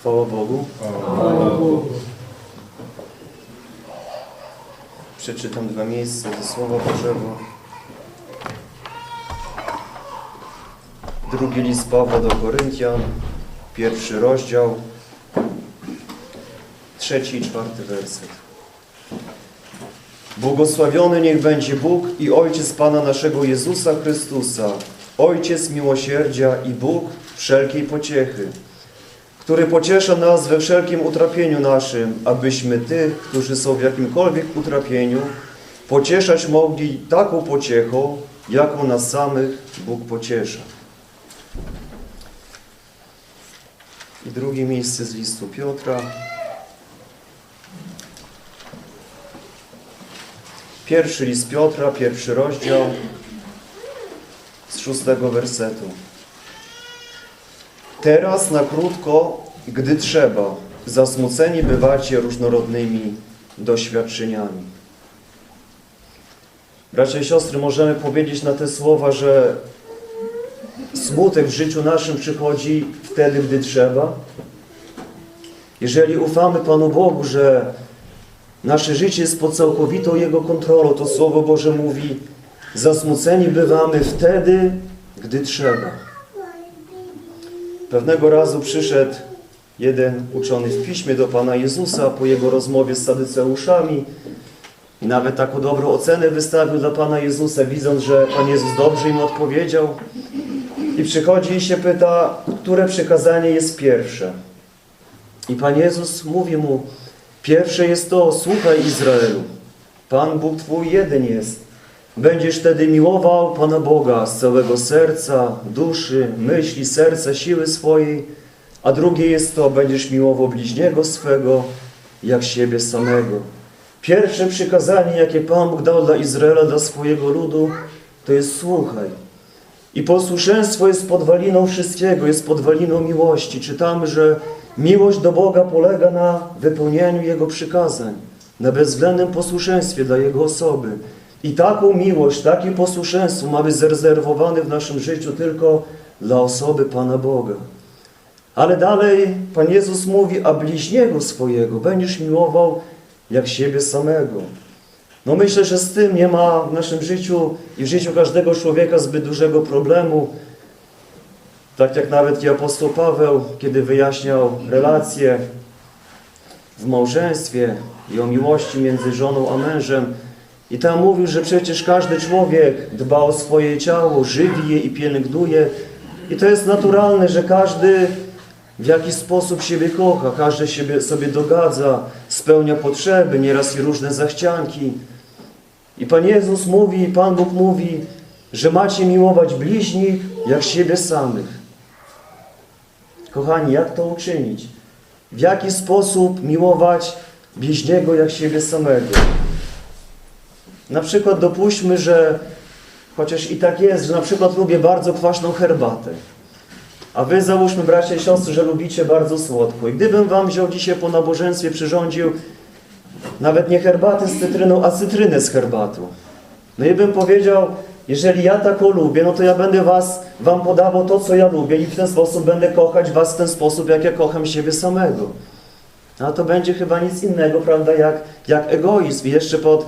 Chwała Bogu. Chwała Bogu. Przeczytam dwa miejsca ze Słowa Bożego. Drugi list Pawła do Koryntian, pierwszy rozdział, trzeci i czwarty werset. Błogosławiony niech będzie Bóg i Ojciec Pana naszego Jezusa Chrystusa, Ojciec miłosierdzia i Bóg wszelkiej pociechy, który pociesza nas we wszelkim utrapieniu naszym, abyśmy tych, którzy są w jakimkolwiek utrapieniu, pocieszać mogli taką pociechą, jaką nas samych Bóg pociesza. I drugie miejsce z listu Piotra. Pierwszy list Piotra, pierwszy rozdział z szóstego wersetu. Teraz na krótko, gdy trzeba, zasmuceni bywacie różnorodnymi doświadczeniami. Bracia i siostry, możemy powiedzieć na te słowa, że smutek w życiu naszym przychodzi wtedy, gdy trzeba. Jeżeli ufamy Panu Bogu, że nasze życie jest pod całkowitą Jego kontrolą, to Słowo Boże mówi, zasmuceni bywamy wtedy, gdy trzeba. Pewnego razu przyszedł jeden uczony w piśmie do Pana Jezusa po jego rozmowie z Sadyceuszami nawet taką dobrą ocenę wystawił dla Pana Jezusa, widząc, że Pan Jezus dobrze im odpowiedział. I przychodzi i się pyta, które przykazanie jest pierwsze. I Pan Jezus mówi mu, pierwsze jest to, słuchaj Izraelu, Pan Bóg Twój jeden jest. Będziesz wtedy miłował Pana Boga z całego serca, duszy, myśli, serca, siły swojej, a drugie jest to, będziesz miłował bliźniego swego, jak siebie samego. Pierwsze przykazanie, jakie Pan Bóg dał dla Izraela, dla swojego ludu, to jest słuchaj. I posłuszeństwo jest podwaliną wszystkiego, jest podwaliną miłości. Czytamy, że miłość do Boga polega na wypełnieniu Jego przykazań, na bezwzględnym posłuszeństwie dla Jego osoby. I taką miłość, takie posłuszeństwo ma być zarezerwowane w naszym życiu tylko dla osoby Pana Boga. Ale dalej Pan Jezus mówi, a bliźniego swojego będziesz miłował jak siebie samego. No myślę, że z tym nie ma w naszym życiu i w życiu każdego człowieka zbyt dużego problemu. Tak jak nawet i apostoł Paweł, kiedy wyjaśniał relacje w małżeństwie i o miłości między żoną a mężem, i tam mówił, że przecież każdy człowiek dba o swoje ciało, żywi je i pielęgnuje. I to jest naturalne, że każdy w jakiś sposób siebie kocha, każdy siebie, sobie dogadza, spełnia potrzeby, nieraz i różne zachcianki. I Pan Jezus mówi, Pan Bóg mówi, że macie miłować bliźnich jak siebie samych. Kochani, jak to uczynić? W jaki sposób miłować bliźniego jak siebie samego? Na przykład dopuśćmy, że chociaż i tak jest, że na przykład lubię bardzo kwaśną herbatę. A wy załóżmy, bracia i siostry, że lubicie bardzo słodko. I gdybym wam wziął dzisiaj po nabożeństwie, przyrządził nawet nie herbatę z cytryną, a cytrynę z herbatą. No i bym powiedział, jeżeli ja taką lubię, no to ja będę was, wam podawał to, co ja lubię i w ten sposób będę kochać was w ten sposób, jak ja kocham siebie samego. A to będzie chyba nic innego, prawda, jak, jak egoizm. I jeszcze pod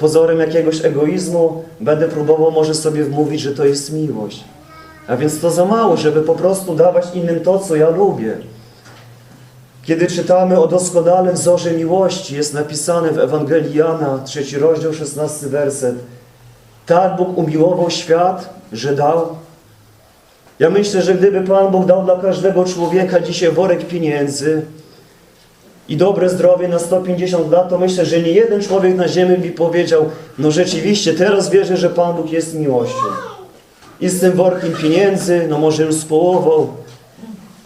pozorem jakiegoś egoizmu będę próbował może sobie wmówić, że to jest miłość. A więc to za mało, żeby po prostu dawać innym to, co ja lubię. Kiedy czytamy o doskonałym wzorze miłości, jest napisane w Ewangelii Jana, trzeci rozdział, szesnasty werset. Tak Bóg umiłował świat, że dał. Ja myślę, że gdyby Pan Bóg dał dla każdego człowieka dzisiaj worek pieniędzy i dobre zdrowie na 150 lat, to myślę, że nie jeden człowiek na ziemi by powiedział, no rzeczywiście, teraz wierzę, że Pan Bóg jest miłością. I z tym workiem pieniędzy, no może już z połową,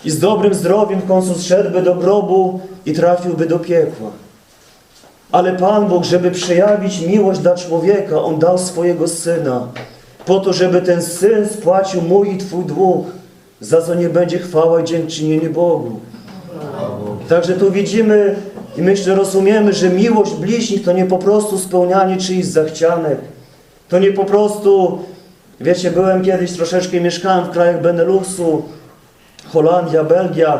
i z dobrym zdrowiem w końcu zszedłby do grobu i trafiłby do piekła. Ale Pan Bóg, żeby przejawić miłość dla człowieka, On dał swojego Syna, po to, żeby ten Syn spłacił mój i Twój dług, za co nie będzie chwała i dziękczynienie Bogu. Także tu widzimy i myślę, rozumiemy, że miłość bliźnich to nie po prostu spełnianie czyichś zachcianek. To nie po prostu, wiecie, byłem kiedyś troszeczkę, mieszkałem w krajach Beneluxu, Holandia, Belgia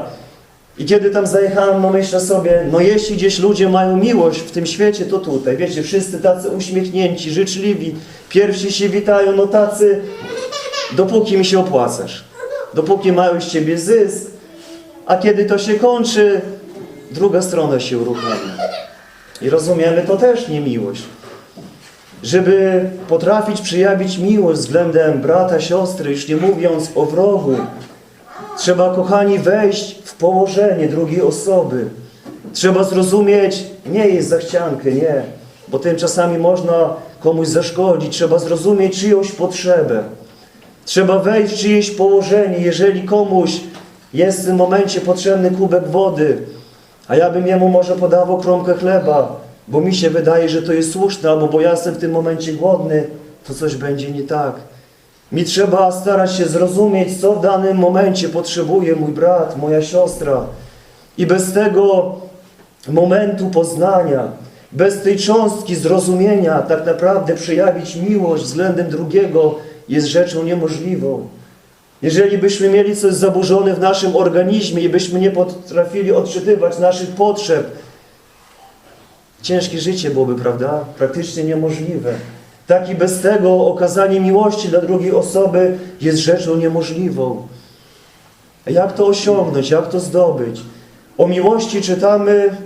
I kiedy tam zajechałem, no myślę sobie, no jeśli gdzieś ludzie mają miłość w tym świecie, to tutaj. Wiecie, wszyscy tacy uśmiechnięci, życzliwi, pierwsi się witają, no tacy, dopóki mi się opłacasz. Dopóki mają z ciebie zysk, a kiedy to się kończy, druga strona się uruchamia. I rozumiemy, to też nie miłość. Żeby potrafić przejawić miłość względem brata, siostry, już nie mówiąc o wrogu, trzeba, kochani, wejść w położenie drugiej osoby. Trzeba zrozumieć, nie jest zachciankę, nie, bo tym czasami można komuś zaszkodzić. Trzeba zrozumieć czyjąś potrzebę. Trzeba wejść w czyjeś położenie, jeżeli komuś jest w tym momencie potrzebny kubek wody, a ja bym jemu może podawał kromkę chleba, bo mi się wydaje, że to jest słuszne, albo bo ja jestem w tym momencie głodny, to coś będzie nie tak. Mi trzeba starać się zrozumieć, co w danym momencie potrzebuje mój brat, moja siostra. I bez tego momentu poznania, bez tej cząstki zrozumienia, tak naprawdę przejawić miłość względem drugiego jest rzeczą niemożliwą. Jeżeli byśmy mieli coś zaburzone w naszym organizmie i byśmy nie potrafili odczytywać naszych potrzeb, ciężkie życie byłoby, prawda? Praktycznie niemożliwe. Tak i bez tego okazanie miłości dla drugiej osoby jest rzeczą niemożliwą. Jak to osiągnąć? Jak to zdobyć? O miłości czytamy,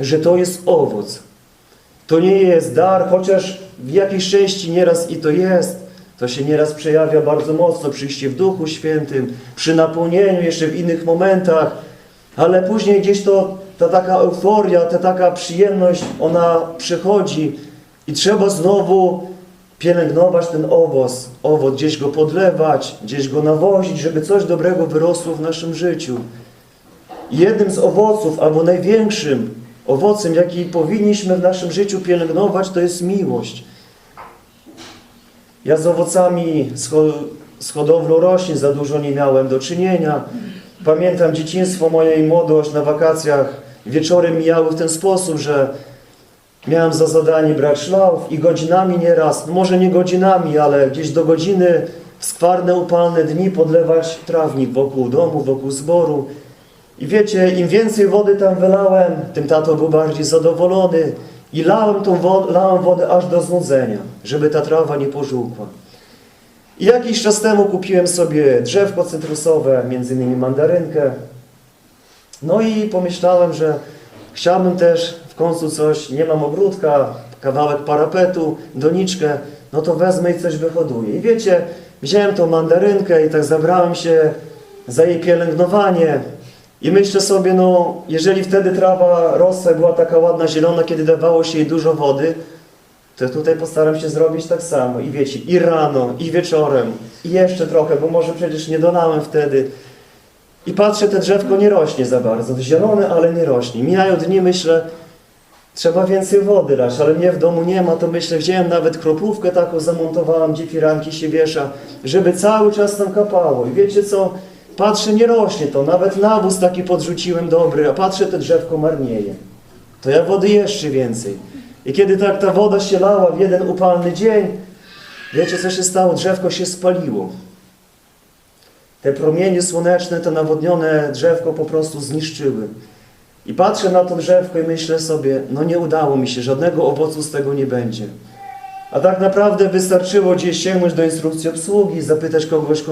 że to jest owoc. To nie jest dar, chociaż w jakiejś części nieraz i to jest. To się nieraz przejawia bardzo mocno, przyjście w Duchu Świętym, przy napełnieniu, jeszcze w innych momentach, ale później gdzieś to, ta taka euforia, ta taka przyjemność, ona przychodzi i trzeba znowu pielęgnować ten owoc, owoc, gdzieś go podlewać, gdzieś go nawozić, żeby coś dobrego wyrosło w naszym życiu. Jednym z owoców, albo największym owocem, jaki powinniśmy w naszym życiu pielęgnować, to jest miłość. Ja z owocami, z, ho z hodowlą roślin za dużo nie miałem do czynienia. Pamiętam dzieciństwo moje i młodość na wakacjach. Wieczorem mijały w ten sposób, że miałem za zadanie brać szlauf i godzinami nieraz, może nie godzinami, ale gdzieś do godziny w skwarne, upalne dni podlewać trawnik wokół domu, wokół zboru. I wiecie, im więcej wody tam wylałem, tym tato był bardziej zadowolony. I lałem tą wodę, lałem wodę aż do znudzenia, żeby ta trawa nie pożółkła. I jakiś czas temu kupiłem sobie drzewko cytrusowe, między innymi mandarynkę. No i pomyślałem, że chciałbym też w końcu coś, nie mam ogródka, kawałek parapetu, doniczkę, no to wezmę i coś wyhoduję. I wiecie, wziąłem tą mandarynkę i tak zabrałem się za jej pielęgnowanie. I myślę sobie, no, jeżeli wtedy trawa rosła, była taka ładna, zielona, kiedy dawało się jej dużo wody, to tutaj postaram się zrobić tak samo. I wiecie, i rano, i wieczorem, i jeszcze trochę, bo może przecież nie dolałem wtedy. I patrzę, te drzewko nie rośnie za bardzo. Zielone, ale nie rośnie. Mijają dni, myślę, trzeba więcej wody dać, ale mnie w domu nie ma, to myślę, wziąłem nawet kroplówkę taką, zamontowałem, gdzie firanki się wiesza, żeby cały czas tam kapało. I wiecie co? Patrzę, nie rośnie to, nawet nawóz taki podrzuciłem dobry, a patrzę, te drzewko marnieje. To ja wody jeszcze więcej. I kiedy tak ta woda się lała w jeden upalny dzień, wiecie co się stało? Drzewko się spaliło. Te promienie słoneczne, to nawodnione drzewko po prostu zniszczyły. I patrzę na to drzewko i myślę sobie, no nie udało mi się, żadnego owocu z tego nie będzie. A tak naprawdę wystarczyło gdzieś sięgnąć do instrukcji obsługi, zapytać kogoś,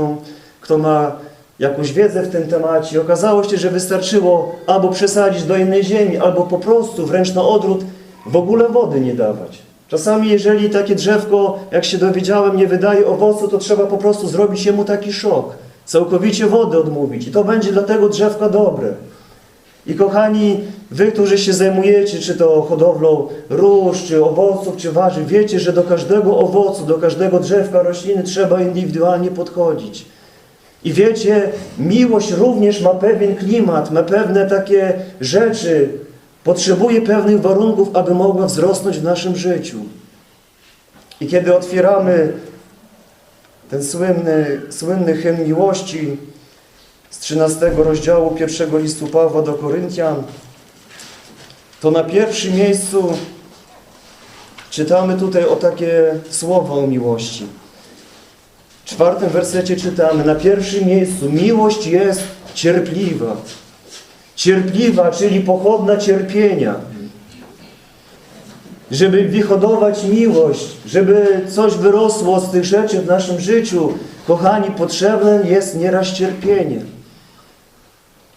kto- ma jakąś wiedzę w tym temacie. Okazało się, że wystarczyło albo przesadzić do innej ziemi, albo po prostu wręcz na odwrót w ogóle wody nie dawać. Czasami jeżeli takie drzewko, jak się dowiedziałem, nie wydaje owocu, to trzeba po prostu zrobić jemu taki szok. Całkowicie wody odmówić. I to będzie dla tego drzewka dobre. I kochani, wy, którzy się zajmujecie, czy to hodowlą róż, czy owoców, czy warzyw, wiecie, że do każdego owocu, do każdego drzewka, rośliny trzeba indywidualnie podchodzić. I wiecie, miłość również ma pewien klimat, ma pewne takie rzeczy, potrzebuje pewnych warunków, aby mogła wzrosnąć w naszym życiu. I kiedy otwieramy ten słynny, słynny hymn miłości z 13 rozdziału pierwszego listu Pawła do Koryntian, to na pierwszym miejscu czytamy tutaj o takie słowa o miłości. W czwartym wersecie czytamy, na pierwszym miejscu miłość jest cierpliwa. Cierpliwa, czyli pochodna cierpienia, żeby wyhodować miłość, żeby coś wyrosło z tych rzeczy w naszym życiu. Kochani, potrzebne jest nieraz cierpienie.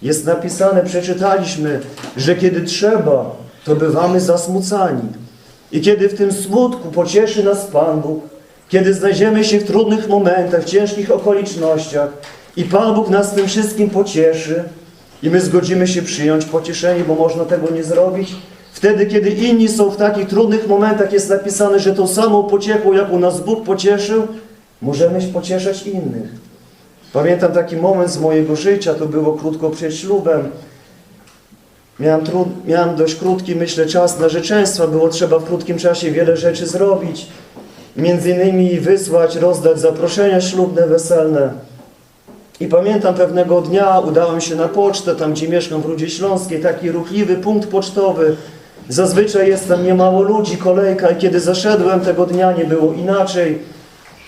Jest napisane, przeczytaliśmy, że kiedy trzeba, to bywamy zasmucani. I kiedy w tym smutku pocieszy nas Pan Bóg, kiedy znajdziemy się w trudnych momentach, w ciężkich okolicznościach i Pan Bóg nas tym wszystkim pocieszy i my zgodzimy się przyjąć pocieszenie, bo można tego nie zrobić, wtedy, kiedy inni są w takich trudnych momentach, jest napisane, że tą samą pociechą, jaką nas Bóg pocieszył, możemy pocieszać innych. Pamiętam taki moment z mojego życia, to było krótko przed ślubem. Miałem, trud, miałem dość krótki, myślę, czas narzeczeństwa. Było trzeba w krótkim czasie wiele rzeczy zrobić. Między innymi wysłać, rozdać zaproszenia ślubne, weselne. I pamiętam pewnego dnia udałem się na pocztę, tam gdzie mieszkam w Rudzie Śląskiej, taki ruchliwy punkt pocztowy. Zazwyczaj jest tam niemało ludzi, kolejka i kiedy zaszedłem tego dnia nie było inaczej.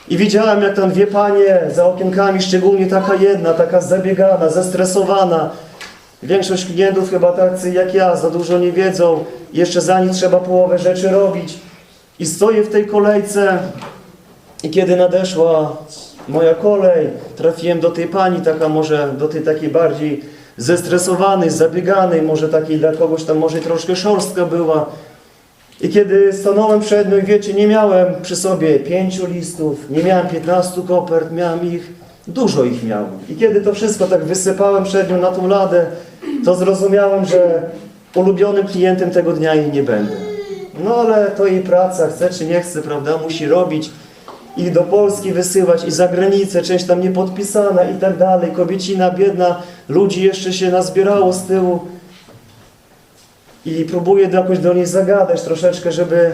I widziałem, jak tam dwie panie za okienkami, szczególnie taka jedna, taka zabiegana, zestresowana. Większość klientów chyba tacy jak ja, za dużo nie wiedzą. Jeszcze za nich trzeba połowę rzeczy robić. I stoję w tej kolejce i kiedy nadeszła moja kolej, trafiłem do tej pani, taka może, do tej takiej bardziej zestresowanej, zabieganej, może takiej dla kogoś tam może troszkę szorstka była. I kiedy stanąłem przed nią wiecie, nie miałem przy sobie pięciu listów, nie miałem piętnastu kopert, miałem ich, dużo ich miałem. I kiedy to wszystko tak wysypałem przed nią na tą ladę, to zrozumiałem, że ulubionym klientem tego dnia jej nie będę. No ale to jej praca, chce czy nie chce, prawda, musi robić ich do Polski wysyłać i za granicę, część tam niepodpisana i tak dalej, kobiecina biedna, ludzi jeszcze się nazbierało z tyłu. I próbuję jakoś do niej zagadać troszeczkę, żeby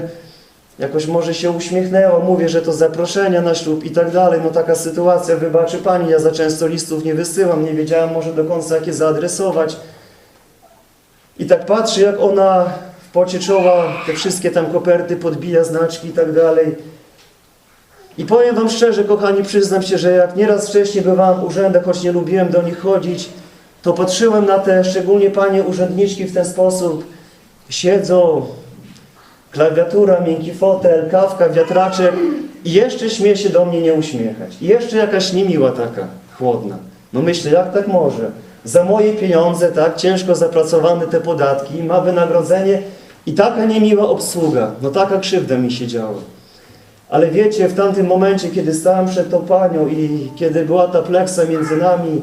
jakoś może się uśmiechnęła, mówię, że to zaproszenia na ślub i tak dalej, no taka sytuacja, wybaczy Pani, ja za często listów nie wysyłam, nie wiedziałam może do końca jakie zaadresować. I tak patrzę, jak ona w pocie czoła te wszystkie tam koperty podbija, znaczki i tak dalej. I powiem Wam szczerze, kochani, przyznam się, że jak nieraz wcześniej bywałem w urzędach, choć nie lubiłem do nich chodzić, to patrzyłem na te, szczególnie panie urzędniczki w ten sposób. Siedzą, klawiatura, miękki fotel, kawka, wiatraczek i jeszcze śmie się do mnie nie uśmiechać. I jeszcze jakaś niemiła taka, chłodna. No myślę, jak tak może? Za moje pieniądze, tak, ciężko zapracowane te podatki, ma wynagrodzenie i taka niemiła obsługa. No taka krzywda mi się działa. Ale wiecie, w tamtym momencie, kiedy stałem przed tą panią i kiedy była ta pleksa między nami,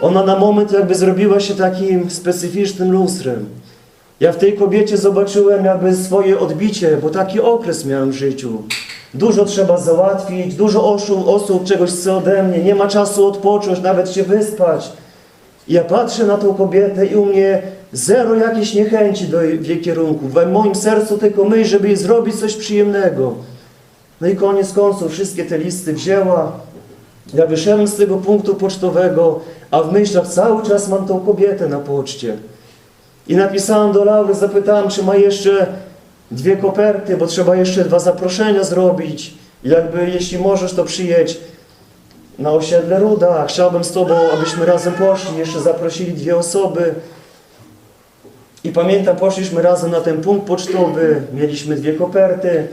ona na moment jakby zrobiła się takim specyficznym lustrem. Ja w tej kobiecie zobaczyłem jakby swoje odbicie, bo taki okres miałem w życiu. Dużo trzeba załatwić, dużo osób, osób czegoś chce ode mnie, nie ma czasu odpocząć, nawet się wyspać. I ja patrzę na tą kobietę i u mnie zero jakiejś niechęci do jej, w jej kierunku. W moim sercu tylko myśl, żeby jej zrobić coś przyjemnego. No i koniec końców wszystkie te listy wzięła. Ja wyszedłem z tego punktu pocztowego, a w myślach cały czas mam tą kobietę na poczcie. I napisałem do Laury, zapytałem, czy ma jeszcze dwie koperty, bo trzeba jeszcze dwa zaproszenia zrobić. Jakby, jeśli możesz, to przyjedź na osiedle Ruda. Chciałbym z Tobą, abyśmy razem poszli, jeszcze zaprosili dwie osoby. I pamiętam, poszliśmy razem na ten punkt pocztowy, mieliśmy dwie koperty.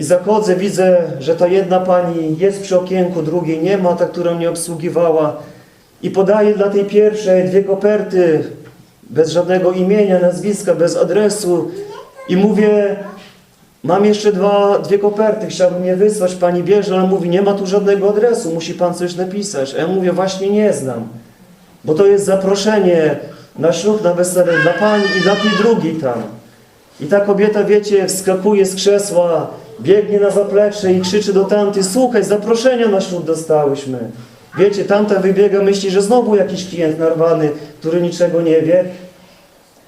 I zachodzę, widzę, że ta jedna pani jest przy okienku, drugiej nie ma, ta, która mnie obsługiwała. I podaję dla tej pierwszej dwie koperty, bez żadnego imienia, nazwiska, bez adresu. I mówię, mam jeszcze dwa, dwie koperty, chciałbym je wysłać, pani bierze, ale mówi, nie ma tu żadnego adresu, musi pan coś napisać. A ja mówię, właśnie nie znam, bo to jest zaproszenie na ślub, na wesele dla pani i dla tej drugiej tam. I ta kobieta, wiecie, wskakuje z krzesła, biegnie na zaplecze i krzyczy do tamtej, słuchaj, zaproszenia na ślub dostałyśmy. Wiecie, tamta wybiega, myśli, że znowu jakiś klient narwany, który niczego nie wie.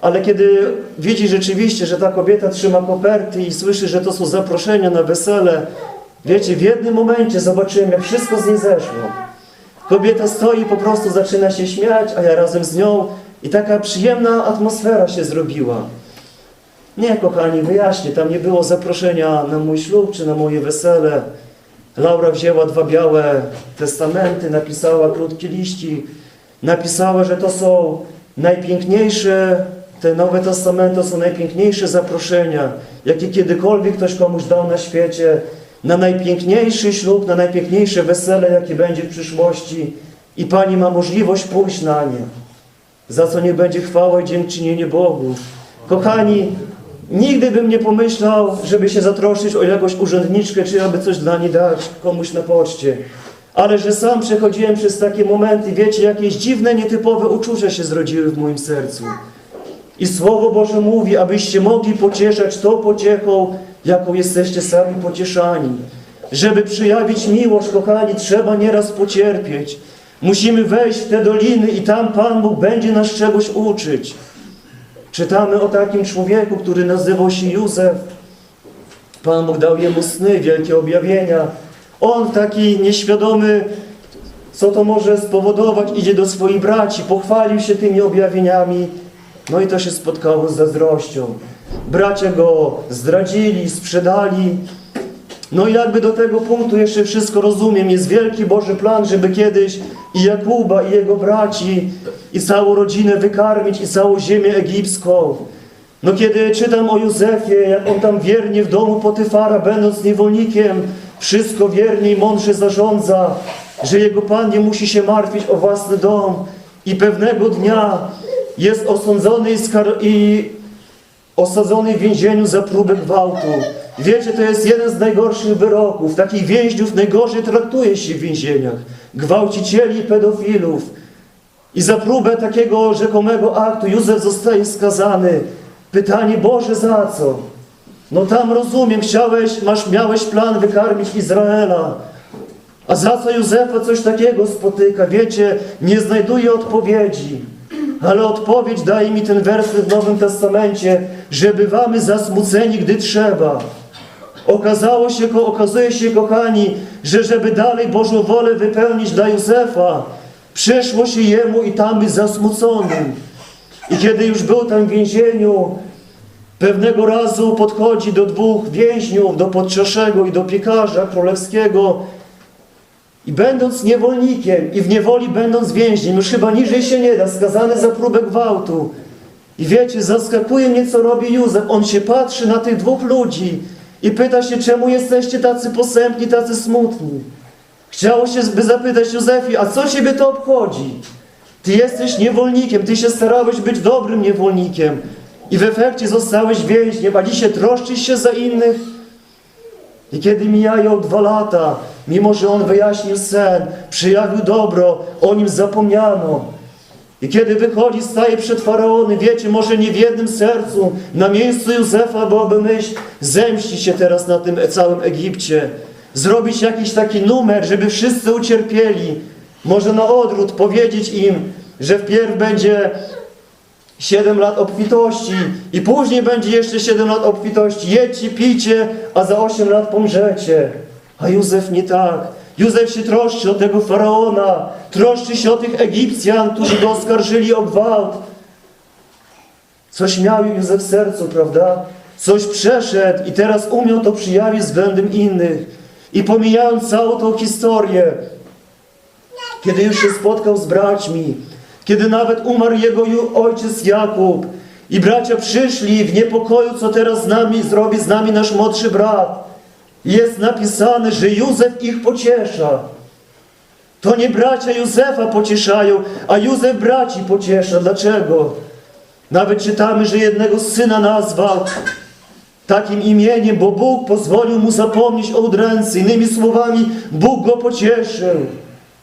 Ale kiedy widzi rzeczywiście, że ta kobieta trzyma koperty i słyszy, że to są zaproszenia na wesele, wiecie, w jednym momencie zobaczyłem, jak wszystko z niej zeszło. Kobieta stoi po prostu zaczyna się śmiać, a ja razem z nią i taka przyjemna atmosfera się zrobiła. Nie, kochani, wyjaśnię, tam nie było zaproszenia na mój ślub czy na moje wesele. Laura wzięła dwa białe testamenty, napisała krótkie liści, napisała, że to są najpiękniejsze, te Nowe Testamenty są najpiękniejsze zaproszenia, jakie kiedykolwiek ktoś komuś dał na świecie, na najpiękniejszy ślub, na najpiękniejsze wesele, jakie będzie w przyszłości. I Pani ma możliwość pójść na nie, za co nie będzie chwała i dziękczynienie Bogu. Kochani, nigdy bym nie pomyślał, żeby się zatroszczyć o jakąś urzędniczkę, czy aby coś dla niej dać komuś na poczcie. Ale że sam przechodziłem przez takie momenty, wiecie, jakieś dziwne, nietypowe uczucia się zrodziły w moim sercu. I Słowo Boże mówi, abyście mogli pocieszać tą pociechą, jaką jesteście sami pocieszani. Żeby przyjawić miłość, kochani, trzeba nieraz pocierpieć. Musimy wejść w te doliny i tam Pan Bóg będzie nas czegoś uczyć. Czytamy o takim człowieku, który nazywał się Józef. Pan Bóg dał jemu sny, wielkie objawienia. On taki nieświadomy, co to może spowodować, idzie do swoich braci, pochwalił się tymi objawieniami. No i to się spotkało z zazdrością. Bracia go zdradzili, sprzedali. No i jakby do tego punktu jeszcze wszystko rozumiem. Jest wielki Boży plan, żeby kiedyś i Jakuba, i jego braci, i całą rodzinę wykarmić, i całą ziemię egipską. No kiedy czytam o Józefie, jak on tam wiernie w domu Potyfara, będąc niewolnikiem, wszystko wiernie i mądrze zarządza, że jego Pan nie musi się martwić o własny dom i pewnego dnia jest osądzony i, i osadzony w więzieniu za próbę gwałtu. Wiecie, to jest jeden z najgorszych wyroków. Takich więźniów najgorzej traktuje się w więzieniach. Gwałcicieli pedofilów. I za próbę takiego rzekomego aktu Józef zostaje skazany. Pytanie Boże za co? No tam rozumiem, chciałeś, masz, miałeś plan wykarmić Izraela. A za co Józefa coś takiego spotyka? Wiecie, nie znajduje odpowiedzi. Ale odpowiedź daje mi ten werset w Nowym Testamencie, że bywamy zasmuceni, gdy trzeba. Okazało się, okazuje się, kochani, że żeby dalej Bożą wolę wypełnić dla Józefa, przyszło się jemu i tam być zasmuconym. I kiedy już był tam w więzieniu, pewnego razu podchodzi do dwóch więźniów, do podczaszego i do piekarza królewskiego i będąc niewolnikiem i w niewoli będąc więźniem, już chyba niżej się nie da, skazany za próbę gwałtu. I wiecie, zaskakuje mnie, co robi Józef. On się patrzy na tych dwóch ludzi i pyta się, czemu jesteście tacy posępni, tacy smutni. Chciało się by zapytać Józefie, a co ciebie to obchodzi? Ty jesteś niewolnikiem, ty się starałeś być dobrym niewolnikiem i w efekcie zostałeś więźniem, a dzisiaj troszczysz się za innych. I kiedy mijają dwa lata, mimo że on wyjaśnił sen, przyjawił dobro, o nim zapomniano. I kiedy wychodzi, staje przed faraonem, wiecie, może nie w jednym sercu, na miejscu Józefa byłoby myśl, zemścić się teraz na tym całym Egipcie, zrobić jakiś taki numer, żeby wszyscy ucierpieli, może na odwrót powiedzieć im, że wpierw będzie 7 lat obfitości i później będzie jeszcze 7 lat obfitości. Jedźcie, pijcie, a za 8 lat pomrzecie. A Józef nie tak. Józef się troszczy o tego faraona, troszczy się o tych Egipcjan, którzy go oskarżyli o gwałt. Coś miał Józef w sercu, prawda? Coś przeszedł i teraz umiał to przyjawić względem innych. I pomijając całą tą historię, kiedy już się spotkał z braćmi, kiedy nawet umarł jego ojciec Jakub i bracia przyszli w niepokoju, co teraz z nami zrobi z nami nasz młodszy brat. Jest napisane, że Józef ich pociesza. To nie bracia Józefa pocieszają, a Józef braci pociesza. Dlaczego? Nawet czytamy, że jednego syna nazwał takim imieniem, bo Bóg pozwolił mu zapomnieć o udręce. Innymi słowami, Bóg go pocieszył.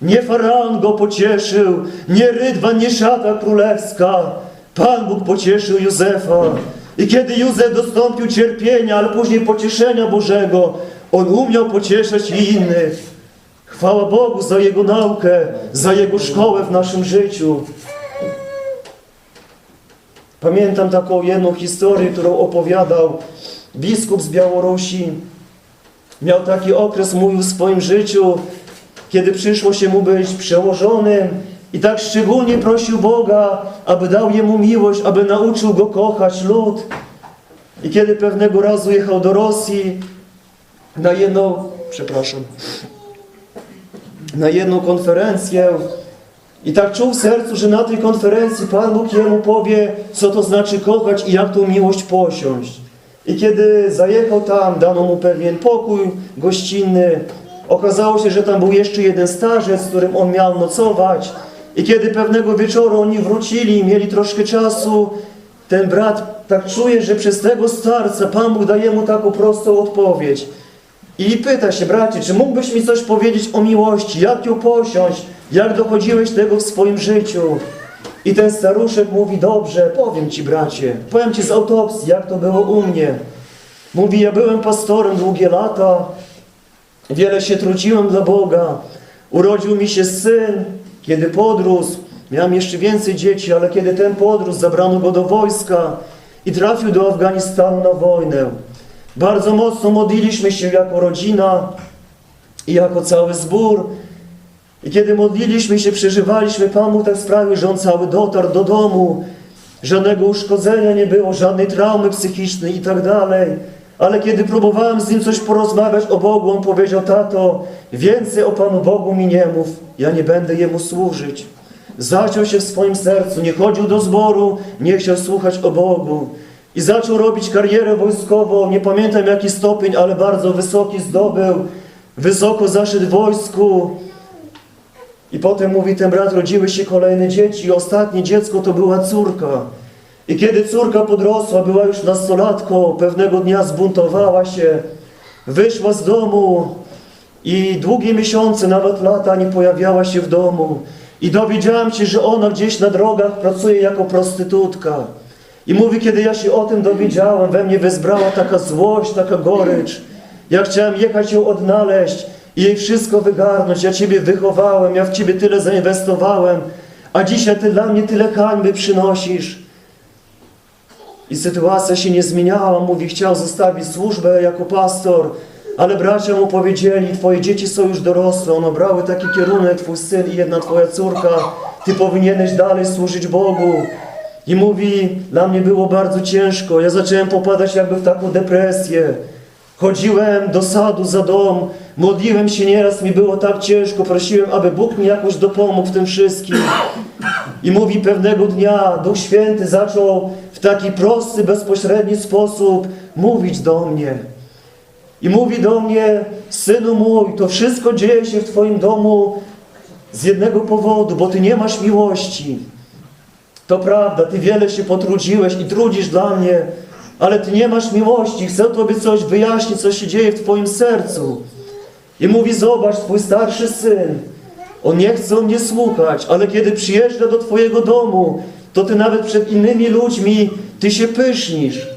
Nie faraon go pocieszył, nie rydwan, nie szata królewska. Pan Bóg pocieszył Józefa. I kiedy Józef dostąpił cierpienia, ale później pocieszenia Bożego, on umiał pocieszać i innych. Chwała Bogu za Jego naukę, za Jego szkołę w naszym życiu. Pamiętam taką jedną historię, którą opowiadał biskup z Białorusi. Miał taki okres, mówił w swoim życiu, kiedy przyszło się mu być przełożonym i tak szczególnie prosił Boga, aby dał jemu miłość, aby nauczył go kochać lud. I kiedy pewnego razu jechał do Rosji na jedną, przepraszam, na jedną konferencję, I tak czuł w sercu, że na tej konferencji Pan Bóg jemu powie, co to znaczy kochać i jak tą miłość posiąść. I kiedy zajechał tam, dano mu pewien pokój gościnny. Okazało się, że tam był jeszcze jeden starzec, z którym on miał nocować. I kiedy pewnego wieczoru oni wrócili, mieli troszkę czasu, ten brat tak czuje, że przez tego starca Pan Bóg daje mu taką prostą odpowiedź. I pyta się, bracie, czy mógłbyś mi coś powiedzieć o miłości? Jak ją posiąść? Jak dochodziłeś tego w swoim życiu? I ten staruszek mówi, dobrze, powiem ci, bracie, powiem ci z autopsji, jak to było u mnie. Mówi, ja byłem pastorem długie lata, wiele się trudziłem dla Boga. Urodził mi się syn, kiedy podrósł, miałem jeszcze więcej dzieci, ale kiedy ten podrósł, zabrano go do wojska i trafił do Afganistanu na wojnę. Bardzo mocno modliliśmy się jako rodzina i jako cały zbór. I kiedy modliliśmy się, przeżywaliśmy, Pan Bóg tak sprawił, że on cały dotarł do domu. Żadnego uszkodzenia nie było, żadnej traumy psychicznej i tak dalej. Ale kiedy próbowałem z nim coś porozmawiać o Bogu, on powiedział, tato, więcej o Panu Bogu mi nie mów, ja nie będę Jemu służyć. Zaciął się w swoim sercu, nie chodził do zboru, nie chciał słuchać o Bogu. I zaczął robić karierę wojskową, nie pamiętam jaki stopień, ale bardzo wysoki zdobył. Wysoko zaszedł w wojsku. I potem mówi ten brat, rodziły się kolejne dzieci i ostatnie dziecko to była córka. I kiedy córka podrosła, była już nastolatką, pewnego dnia zbuntowała się, wyszła z domu i długie miesiące, nawet lata nie pojawiała się w domu. I dowiedziałam się, że ona gdzieś na drogach pracuje jako prostytutka. I mówi, kiedy ja się o tym dowiedziałem, we mnie wezbrała taka złość, taka gorycz. Ja chciałem jechać ją odnaleźć i jej wszystko wygarnąć. Ja Ciebie wychowałem, ja w Ciebie tyle zainwestowałem, a dzisiaj Ty dla mnie tyle hańby przynosisz. I sytuacja się nie zmieniała. Mówi, chciał zostawić służbę jako pastor, ale bracia mu powiedzieli, Twoje dzieci są już dorosłe, one brały taki kierunek, Twój syn i jedna Twoja córka, Ty powinieneś dalej służyć Bogu. I mówi, dla mnie było bardzo ciężko. Ja zacząłem popadać jakby w taką depresję. Chodziłem do sadu za dom, modliłem się nieraz, mi było tak ciężko, prosiłem, aby Bóg mi jakoś dopomógł w tym wszystkim. I mówi pewnego dnia, Duch Święty zaczął w taki prosty, bezpośredni sposób mówić do mnie. I mówi do mnie, synu mój, to wszystko dzieje się w Twoim domu z jednego powodu, bo Ty nie masz miłości. To prawda, Ty wiele się potrudziłeś i trudzisz dla mnie, ale Ty nie masz miłości. Chcę Tobie coś wyjaśnić, co się dzieje w Twoim sercu. I mówi, zobacz, Twój starszy syn, on nie chce mnie słuchać, ale kiedy przyjeżdża do Twojego domu, to Ty nawet przed innymi ludźmi, Ty się pysznisz.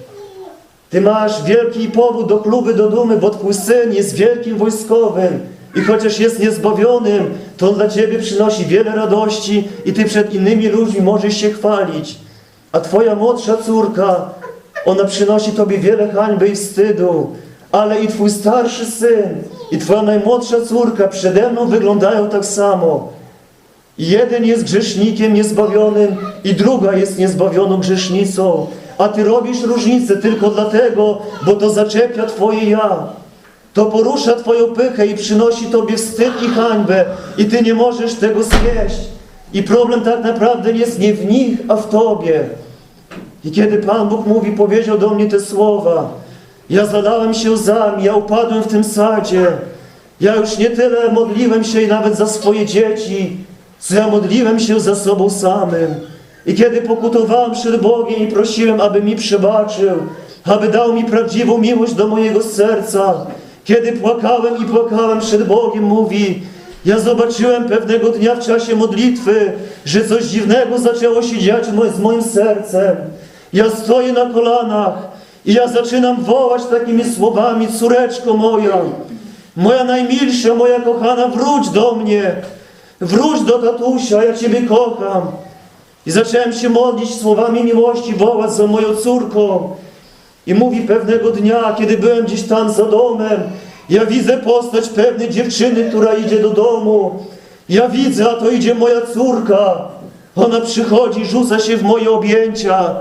Ty masz wielki powód do kluby, do dumy, bo Twój syn jest wielkim wojskowym i chociaż jest niezbawionym, to on dla Ciebie przynosi wiele radości i Ty przed innymi ludźmi możesz się chwalić. A Twoja młodsza córka, ona przynosi Tobie wiele hańby i wstydu, ale i Twój starszy syn i Twoja najmłodsza córka przede mną wyglądają tak samo. I jeden jest grzesznikiem niezbawionym i druga jest niezbawioną grzesznicą. A Ty robisz różnicę tylko dlatego, bo to zaczepia Twoje ja. To porusza Twoją pychę i przynosi Tobie wstyd i hańbę i Ty nie możesz tego znieść. I problem tak naprawdę jest nie w nich, a w Tobie. I kiedy Pan Bóg mówi, powiedział do mnie te słowa, ja zalałem się łzami, ja upadłem w tym sadzie. Ja już nie tyle modliłem się nawet za swoje dzieci, co ja modliłem się za sobą samym. I kiedy pokutowałem przed Bogiem i prosiłem, aby mi przebaczył, aby dał mi prawdziwą miłość do mojego serca, kiedy płakałem i płakałem przed Bogiem, mówi, ja zobaczyłem pewnego dnia w czasie modlitwy, że coś dziwnego zaczęło się dziać z moim sercem. Ja stoję na kolanach i ja zaczynam wołać takimi słowami, córeczko moja, moja najmilsza, moja kochana, wróć do mnie, wróć do tatusia, ja Ciebie kocham. I zacząłem się modlić słowami miłości, wołać za moją córką. I mówi pewnego dnia, kiedy byłem gdzieś tam za domem, ja widzę postać pewnej dziewczyny, która idzie do domu. Ja widzę, a to idzie moja córka. Ona przychodzi, rzuca się w moje objęcia.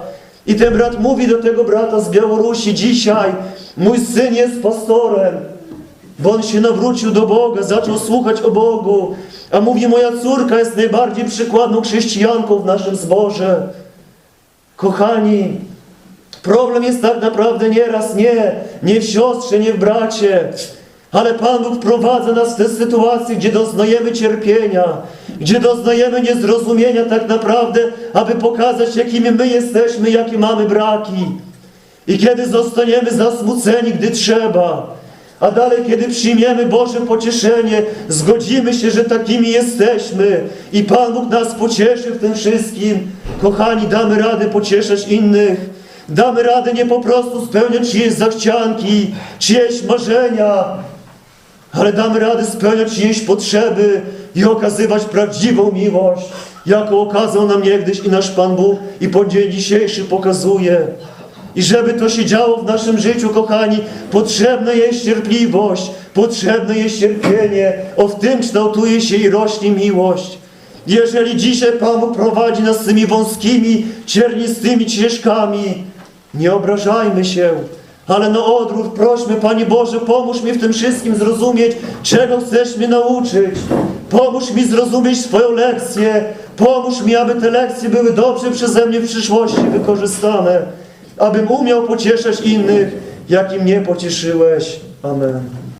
I ten brat mówi do tego brata z Białorusi dzisiaj, mój syn jest pastorem. Bo on się nawrócił do Boga, zaczął słuchać o Bogu. A mówi, moja córka jest najbardziej przykładną chrześcijanką w naszym zborze. Kochani, problem jest tak naprawdę nieraz nie, nie w siostrze, nie w bracie, ale Pan Bóg wprowadza nas w te sytuacje, gdzie doznajemy cierpienia, gdzie doznajemy niezrozumienia tak naprawdę, aby pokazać, jakimi my jesteśmy, jakie mamy braki. I kiedy zostaniemy zasmuceni, gdy trzeba, a dalej, kiedy przyjmiemy Boże pocieszenie, zgodzimy się, że takimi jesteśmy i Pan Bóg nas pocieszy w tym wszystkim. Kochani, damy radę pocieszać innych. Damy radę nie po prostu spełniać czyjeś zachcianki, czyjeś marzenia, ale damy radę spełniać czyjeś potrzeby i okazywać prawdziwą miłość, jaką okazał nam niegdyś i nasz Pan Bóg i po dzień dzisiejszy pokazuje. I żeby to się działo w naszym życiu, kochani, potrzebna jest cierpliwość, potrzebne jest cierpienie. O w tym kształtuje się i rośnie miłość. Jeżeli dzisiaj Pan prowadzi nas tymi wąskimi, ciernistymi ścieżkami, nie obrażajmy się, ale na odwrót prośmy, Panie Boże, pomóż mi w tym wszystkim zrozumieć, czego chcesz mnie nauczyć. Pomóż mi zrozumieć swoją lekcję. Pomóż mi, aby te lekcje były dobrze przeze mnie w przyszłości wykorzystane. Abym umiał pocieszać innych, jak i mnie pocieszyłeś. Amen.